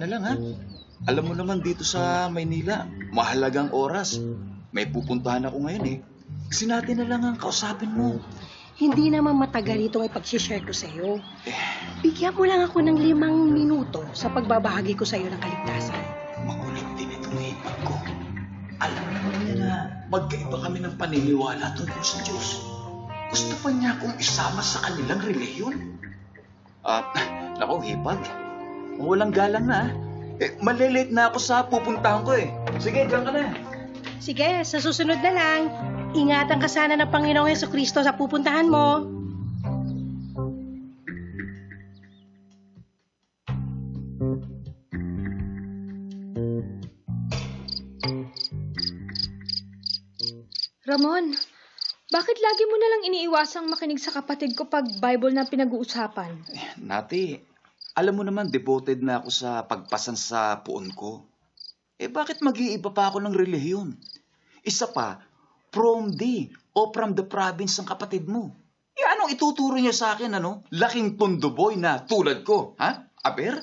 na lang ha. Alam mo naman dito sa Maynila, mahalagang oras. May pupuntahan ako ngayon eh. Kasi natin na lang ang kausapin mo. Hindi naman matagal itong ipag-share ko sa'yo. Eh, Bigyan mo lang ako ng limang minuto sa pagbabahagi ko sa'yo ng kaligtasan. makulit din itong hipag ko. Alam naman niya na magkaiba kami ng paniniwala tungkol sa Diyos. Gusto pa niya akong isama sa kanilang relihiyon. Ah, nako hipag. Walang galang na. ah. Eh, malilate na ako sa pupuntahan ko eh. Sige, diyan ka na. Sige, sa susunod na lang, ingatan ka sana ng Panginoong Yeso Kristo sa pupuntahan mo. Ramon, bakit lagi mo nalang iniiwasang makinig sa kapatid ko pag Bible na pinag-uusapan? Nati, alam mo naman devoted na ako sa pagpasan sa puon ko. Eh bakit mag-iiba pa ako ng relihiyon? Isa pa, from the o from the province ng kapatid mo. Eh anong ituturo niya sa akin, ano? Laking tondo boy na tulad ko, ha? Aber?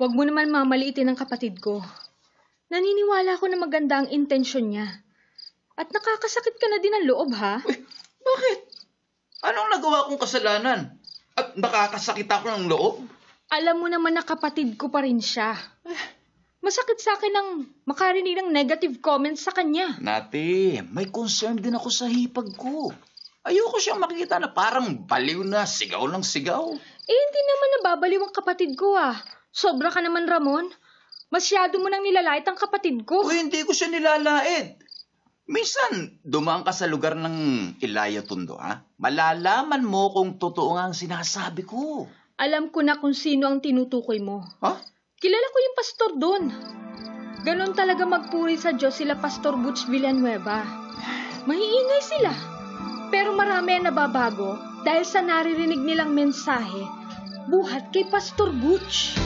Huwag mo naman mamaliitin ang kapatid ko. Naniniwala ako na maganda ang intensyon niya. At nakakasakit ka na din ang loob, ha? Eh, bakit? Anong nagawa kong kasalanan? At nakakasakit ako ng loob? Alam mo naman na kapatid ko pa rin siya. Masakit sa akin ang makarinig ng negative comments sa kanya. Nati, may concern din ako sa hipag ko. Ayoko siyang makikita na parang baliw na sigaw lang sigaw. Eh, hindi naman nababaliw ang kapatid ko, ah. Sobra ka naman, Ramon. Masyado mo nang nilalait ang kapatid ko. O hindi ko siya nilalait. Minsan, dumaan ka sa lugar ng Ilaya Tundo, ha? Malalaman mo kung totoo nga ang sinasabi ko. Alam ko na kung sino ang tinutukoy mo. Ha? Kilala ko yung pastor doon. Ganon talaga magpuri sa Diyos sila Pastor Butch Villanueva. Mahiingay sila. Pero marami ang nababago dahil sa naririnig nilang mensahe buhat kay Pastor Butch.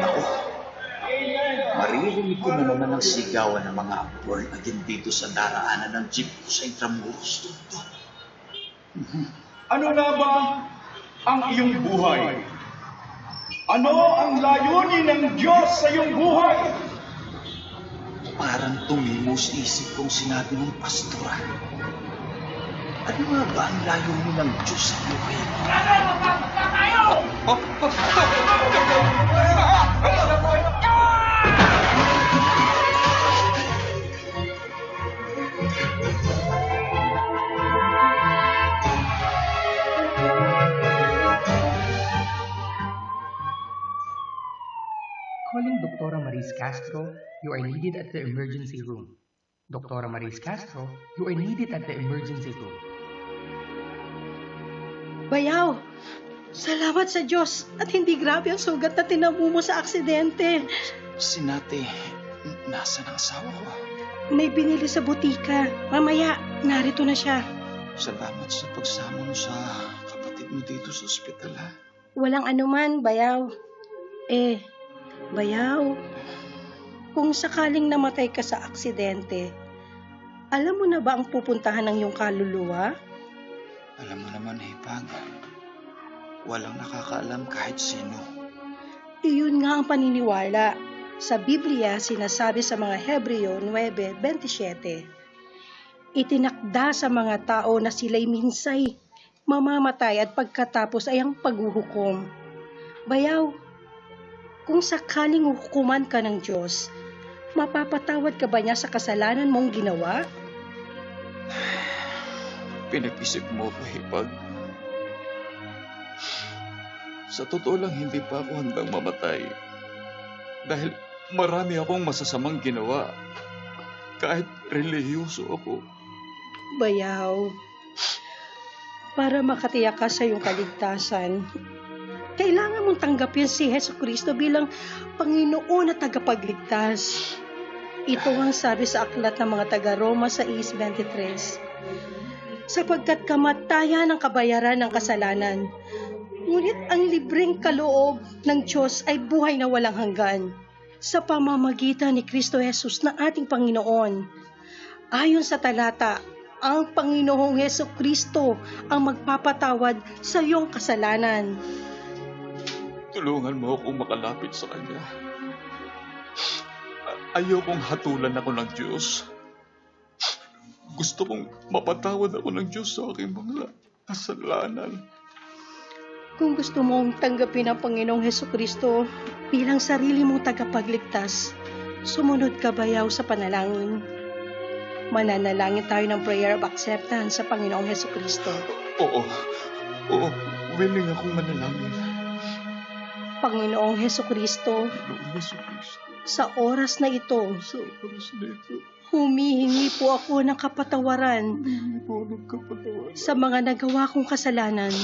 Ako, maririnig ko na naman ang sigawan ng mga born again dito sa daraanan ng jeep ko sa Intramuros. Ano na ba ang iyong buhay? Ano ang layunin ng Diyos sa iyong buhay? Parang tumimos isip kong sinabi ng pastora. Ano nga ba ang layunin ng Diyos sa buhay mo? Calling Dr. Maris Castro, you are needed at the emergency room. Dr. Maris Castro, you are needed at the emergency room. Bayaw, salamat sa Diyos at hindi grabe ang sugat na tinamu mo sa aksidente. Sinate, nasa ng asawa ko? May binili sa butika. Mamaya, narito na siya. Salamat sa pagsama mo sa kapatid mo dito sa ospital, ha? Walang anuman, Bayaw. Eh, Bayaw, kung sakaling namatay ka sa aksidente, alam mo na ba ang pupuntahan ng iyong kaluluwa? Alam mo naman, Hipag, walang nakakaalam kahit sino. Iyon nga ang paniniwala. Sa Biblia, sinasabi sa mga Hebreo 9.27, Itinakda sa mga tao na sila'y minsay, mamamatay at pagkatapos ay ang paghuhukom. Bayaw, kung sakaling hukuman ka ng Diyos, mapapatawad ka ba niya sa kasalanan mong ginawa? Pinag-isip mo ko, Hipag. Sa totoo lang, hindi pa ako handang mamatay. Dahil marami akong masasamang ginawa. Kahit relihiyoso ako. Bayaw, para makatiyak ka sa iyong kaligtasan, kailangan mong tanggapin si Heso Kristo bilang Panginoon at tagapagligtas. Ito ang sabi sa aklat ng mga taga-Roma sa 6.23. Sapagkat kamatayan ang kabayaran ng kasalanan, ngunit ang libreng kaloob ng Diyos ay buhay na walang hanggan sa pamamagitan ni Kristo Jesus na ating Panginoon. Ayon sa talata, ang Panginoong Heso Kristo ang magpapatawad sa iyong kasalanan. Tulungan mo akong makalapit sa Kanya. Ayokong hatulan ako ng Diyos. Gusto kong mapatawad ako ng Diyos sa aking mga kasalanan. Kung gusto mong tanggapin ang Panginoong Heso Kristo bilang sarili mong tagapagligtas, sumunod ka bayaw sa panalangin. Mananalangin tayo ng prayer of acceptance sa Panginoong Heso Kristo. Oo, oo, willing akong manalangin. Panginoong Heso Kristo, sa oras na ito, sa oras na ito, humihingi po ako ng kapatawaran hindi po ng kapatawaran. sa mga nagawa kong kasalanan.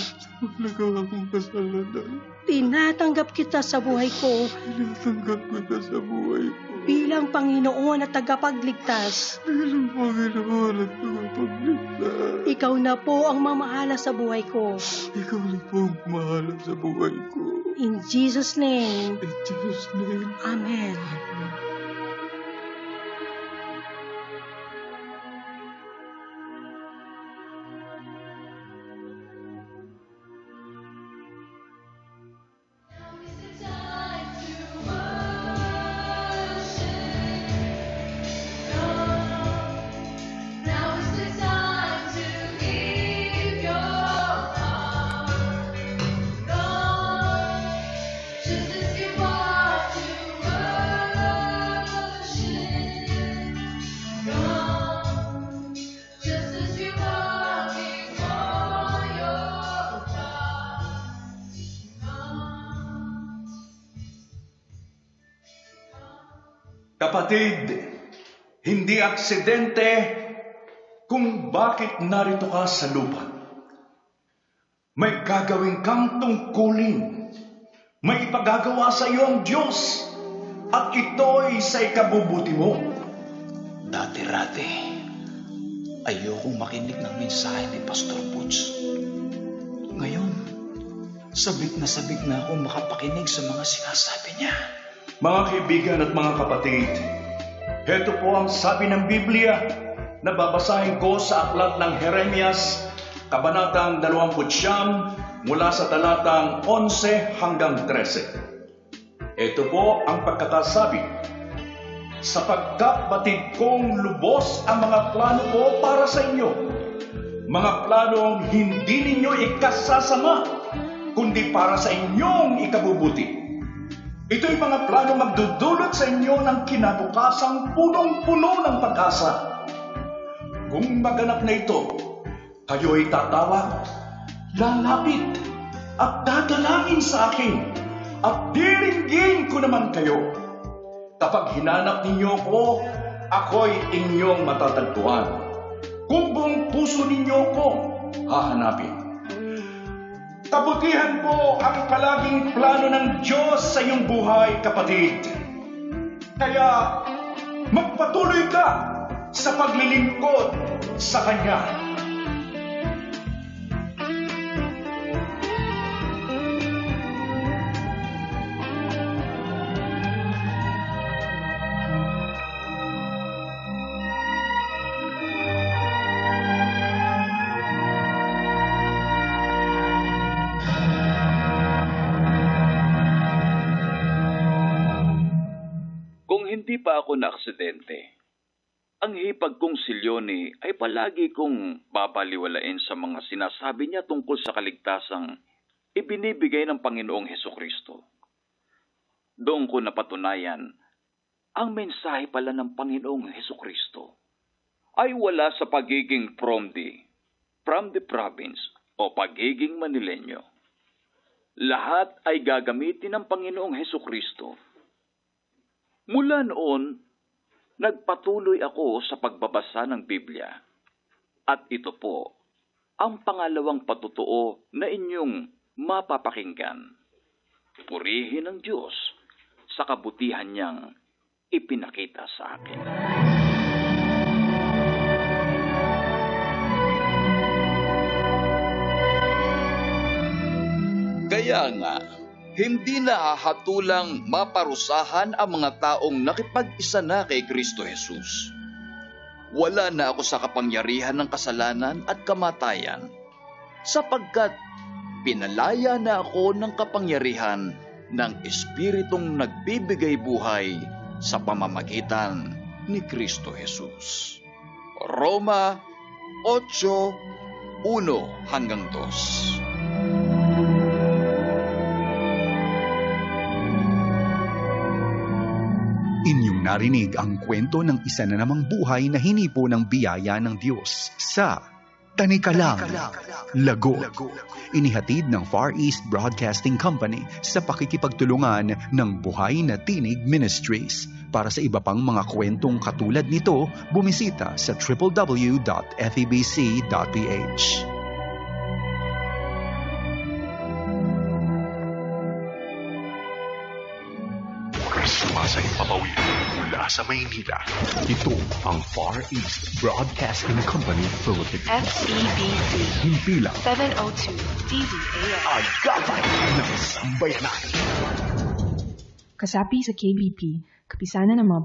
Nagawa kong kasalanan. Tinatanggap kita sa buhay ko Tinatanggap kita sa buhay ko. bilang Panginoon at tagapagligtas. Bilang Panginoon at tagapagligtas. Ikaw na po ang mamahala sa buhay ko. Ikaw na po ang mahala sa buhay ko. In Jesus' name, In Jesus' name. Amen. Now Kapatid, hindi aksidente kung bakit narito ka sa lupa. May gagawin kang tungkulin. May ipagagawa sa iyo ang Diyos. At ito'y sa ikabubuti mo. Dati-rati, ayokong makinig ng mensahe ni Pastor Butch. Ngayon, sabik na sabik na akong makapakinig sa mga sinasabi niya. Mga kaibigan at mga kapatid, heto po ang sabi ng Biblia na babasahin ko sa aklat ng Jeremias, Kabanatang 29, mula sa talatang 11 hanggang 13. Ito po ang pagkakasabi, sapagkat batid kong lubos ang mga plano ko para sa inyo, mga planong hindi ninyo ikasasama, kundi para sa inyong ikabubuti. Ito'y mga plano magdudulot sa inyo ng kinabukasang punong-puno ng pag-asa. Kung maganap na ito, kayo'y tatawag, lalapit, at dadalangin sa akin, at diringgin ko naman kayo. Kapag hinanap ninyo ko, ako'y inyong matatagpuan. Kung buong puso ninyo ko, hahanapin. Kabutihan po ang palaging plano ng Diyos sa iyong buhay, kapatid. Kaya magpatuloy ka sa paglilingkod sa Kanya. Pa ako naaksidente, ang hipag kong si Leonie ay palagi kong babaliwalain sa mga sinasabi niya tungkol sa kaligtasang ibinibigay ng Panginoong Heso Kristo. Doon ko napatunayan, ang mensahe pala ng Panginoong Heso Kristo ay wala sa pagiging from the, from the province o pagiging Manilenyo. Lahat ay gagamitin ng Panginoong Heso Kristo Mula noon, nagpatuloy ako sa pagbabasa ng Biblia. At ito po ang pangalawang patutuo na inyong mapapakinggan. Purihin ang Diyos sa kabutihan niyang ipinakita sa akin. Kaya nga, Hindi nahahatulang maparusahan ang mga taong nakipag-isa na kay Kristo Jesus. Wala na ako sa kapangyarihan ng kasalanan at kamatayan, sapagkat pinalaya na ako ng kapangyarihan ng Espiritong nagbibigay buhay sa pamamagitan ni Kristo Jesus. Roma 8, 1 hanggang 2. Narinig ang kwento ng isa na namang buhay na hinipo ng biyaya ng Diyos sa Tanikalang, Lago. Inihatid ng Far East Broadcasting Company sa pakikipagtulungan ng Buhay na Tinig Ministries. Para sa iba pang mga kwentong katulad nito, bumisita sa www.febc.ph. Sumasay papawid mula sa Maynila. Ito ang Far East Broadcasting Company Philippines. FEBC Himpilang 702 DZAM. agapay ng sambayanan. Kasapi sa KBP, kapisanan ng mga